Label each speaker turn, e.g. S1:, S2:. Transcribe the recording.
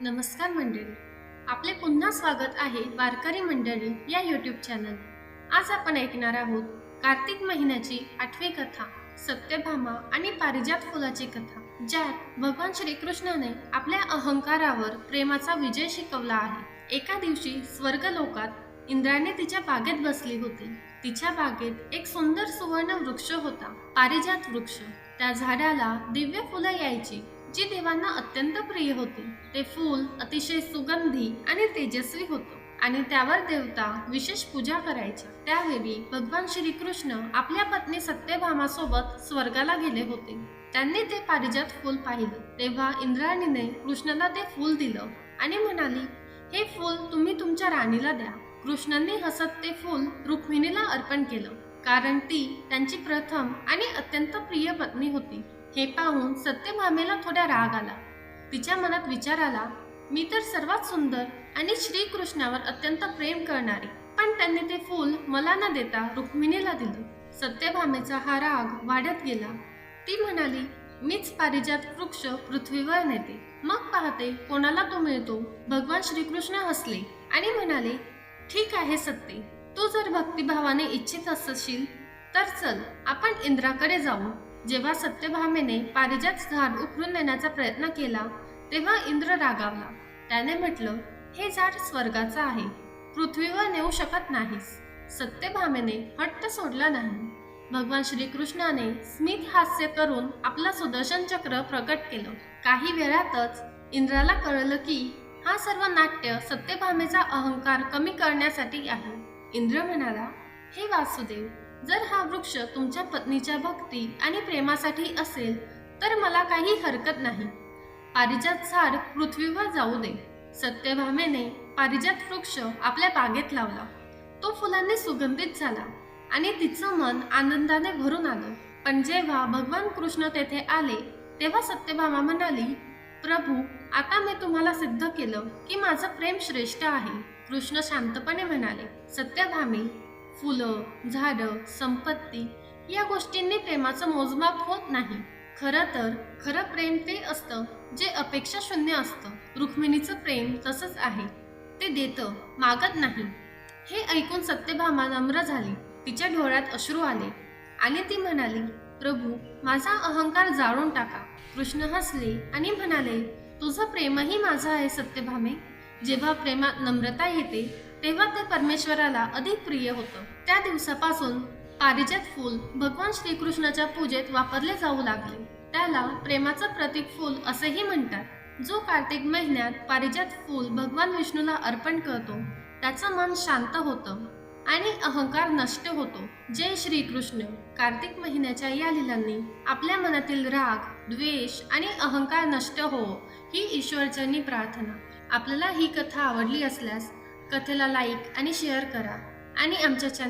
S1: नमस्कार मंडळी. आपले पुन्हा स्वागत आहे वारकरी मंडळी या यूट्यूब चॅनल आज आपण ऐकणार आहोत कार्तिक महिन्याची आठवी कथा सत्यभामा आणि पारिजात फुलाची कथा ज्यात भगवान श्रीकृष्णाने आपल्या अहंकारावर प्रेमाचा विजय शिकवला आहे. एका दिवशी स्वर्ग लोकात इंद्राने तिच्या बागेत बसली होती. तिच्या बागेत एक सुंदर सुवर्ण वृक्ष होता पारिजात वृक्ष. त्या झाडाला दिव्य फुलं यायची. जी देवांना अत्यंत प्रिय होती ते फूल अतिशय सुगंधी आणि तेजस्वी होतं. आणि त्यावर देवता विशेष पूजा करायच्या त्यावेळी भगवान श्रीकृष्ण आपल्या पत्नी सत्यभामासोबत स्वर्गाला गेले होते. त्यांनी ते पारिजात फूल पाहिलं. तेव्हा इंद्राणीने कृष्णाला ते फूल दिलं आणि म्हणाली हे फूल तुम्ही तुमच्या राणीला द्या. कृष्णांनी हसत ते फूल रुक्मिणीला अर्पण केलं. कारण ती त्यांची प्रथम आणि अत्यंत प्रिय पत्नी होती. हे पाहून सत्यभामेला थोडा राग आला. तिच्या मनात विचार आला मी तर सर्वात सुंदर आणि श्रीकृष्णावर अत्यंत प्रेम करणारी. पण त्यांनी ते फूल मला न देता रुक्मिणीला दिलं. सत्यभामेचा हा राग वाढत गेला. ती म्हणाली मीच पारिजात वृक्ष पृथ्वीवर नेते. मग पाहते कोणाला तो मिळतो. भगवान श्रीकृष्ण हसले आणि म्हणाले ठीक आहे सत्य तू जर भक्तिभावाने इच्छित असशील तर चल आपण इंद्राकडे जाऊ. जेव्हा सत्यभामेने पारिजात झाड उखरून नेण्याचा प्रयत्न केला तेव्हा इंद्र रागावला. त्याने म्हटलं हे झाड स्वर्गाचं आहे. पृथ्वीवर नेऊ शकत नाहीस. सत्यभामेने हट्ट सोडला नाही. भगवान श्रीकृष्णाने स्मित हास्य करून आपलं सुदर्शन चक्र प्रकट केलं. काही वेळातच इंद्राला कळलं की हा सर्व नाट्य सत्यभामेचा अहंकार कमी करण्यासाठी आहे. इंद्र म्हणाला हे वासुदेव जर हा वृक्ष तुमच्या पत्नीच्या भक्ती आणि प्रेमासाठी असेल तर मला काही हरकत नाही. पारिजात झाड पृथ्वीवर जाऊ दे. सत्यभामेने पारिजात वृक्ष आपल्या बागेत लावला. तो फुलांनी सुगंधित झाला आणि तिचं मन आनंदाने भरून आलं. पण जेव्हा भगवान कृष्ण तेथे आले तेव्हा सत्यभामा म्हणाली प्रभू आता मी तुम्हाला सिद्ध केलं की माझं प्रेम श्रेष्ठ आहे. कृष्ण शांतपणे म्हणाले सत्यभामी फुलं झाडं संपत्ती या गोष्टींनी प्रेमाचं मोजमाप होत नाही. खरं तर खरं प्रेम ते असतं जे अपेक्षा शून्य असतं. रुक्मिणीचं प्रेम तसंच आहे. ते देतं मागत नाही. हे ऐकून सत्यभामा नम्र झाली. तिच्या डोळ्यात अश्रू आले. आणि ती म्हणाली प्रभू माझा अहंकार जाळून टाका. कृष्ण हसले आणि म्हणाले तुझं प्रेमही माझं आहे सत्यभामे. जेव्हा प्रेमात नम्रता येते तेव्हा ते परमेश्वराला अधिक प्रिय होतं. त्या दिवसापासून पारिजात फूल भगवान श्रीकृष्णाच्या पूजेत वापरले जाऊ लागले. त्याला प्रेमाचं प्रतीक फूल असेही म्हणतात. जो कार्तिक महिन्यात पारिजात फूल भगवान विष्णूला अर्पण करतो त्याचं मन शांत होतं आणि अहंकार नष्ट होतो. जय श्रीकृष्ण. कार्तिक महिन्याच्या या लिलांनी आपल्या मनातील राग द्वेष आणि अहंकार नष्ट हो ही ईश्वरचरणी प्रार्थना. आपल्याला ही कथा आवडली असल्यास कथेला लाईक आणि शेअर करा. आणि आमच्या चॅनल